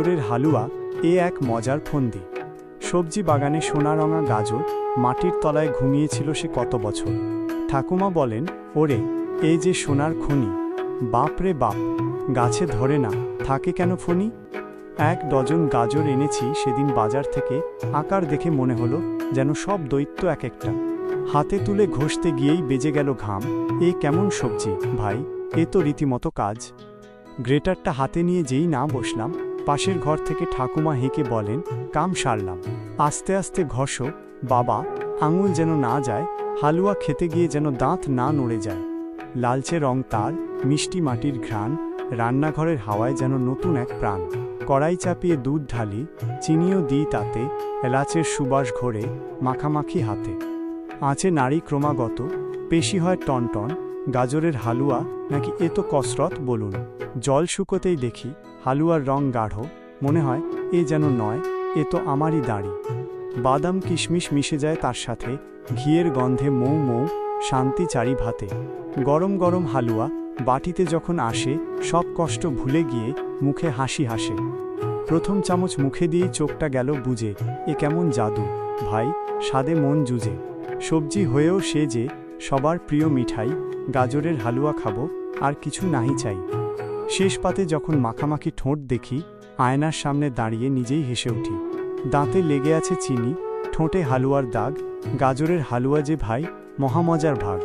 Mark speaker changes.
Speaker 1: গাজরের হালুয়া এ এক মজার ফন্দি। সবজি বাগানে সোনারঙা গাজর মাটির তলায় ঘুমিয়েছিল সে কত বছর। ঠাকুমা বলেন, ওরে, এই যে সোনার খনি, বাপ রে বাপ, গাছে ধরে না, থাকে কেন ফনি এক ডজন গাজর এনেছি সেদিন বাজার থেকে, আকার দেখে মনে হলো যেন সব দৈত্য এক একটা। হাতে তুলে ঘষতে গিয়েই বেজে গেল ঘাম, এ কেমন সবজি, ভাই, এ তো রীতিমতো কাজ। গ্রেটারটা হাতে নিয়ে যেই না বসলাম পাশের ঘর থেকে ঠাকুমা হেঁকে বলেন, কাম সারলাম। আস্তে আস্তে ঘষো, বাবা, আঙুল যেন না যায়, হালুয়া খেতে গিয়ে যেন দাঁত না নড়ে যায়। লালচে রং তার, মিষ্টি মাটির ঘ্রাণ, রান্নাঘরের হাওয়ায় যেন নতুন এক প্রাণ। কড়াই চাপিয়ে দুধ ঢালি, চিনিও দিই তাতে, এলাচের সুবাস ঘোরে, মাখামাখি হাতে। আঁচে নারী ক্রমাগত, পেশি হয় টনটন, গাজরের হালুয়া, নাকি এ তো কসরত বলুন। জল শুকোতেই দেখি হালুয়ার রং গাঢ়, মনে হয়, এ যেন নয়, এ তো আমারই দাড়ি। বাদাম কিশমিশ মিশে যায় তার সাথে, ঘিয়ের গন্ধে মৌ মৌ, শান্তি চারি ভাতে গরম গরম হালুয়া, বাটিতে যখন আসে, সব কষ্ট ভুলে গিয়ে মুখে হাসি হাসে। প্রথম চামচ মুখে দিয়েই চোখটা গেল বুঝে এ কেমন জাদু, ভাই, স্বাদে মন জুজে সবজি হয়েও সে যে, সবার প্রিয় মিঠাই, গাজরের হালুয়া খাব, আর কিছু নাহি চাই। শেষ পাতে যখন মাখামাখি ঠোঁট দেখি, আয়নার সামনে দাঁড়িয়ে নিজেই হেসে উঠি। দাঁতে লেগে আছে চিনি, ঠোঁটে হালুয়ার দাগ, গাজরের হালুয়া যে ভাই, মহামজার ভাগ।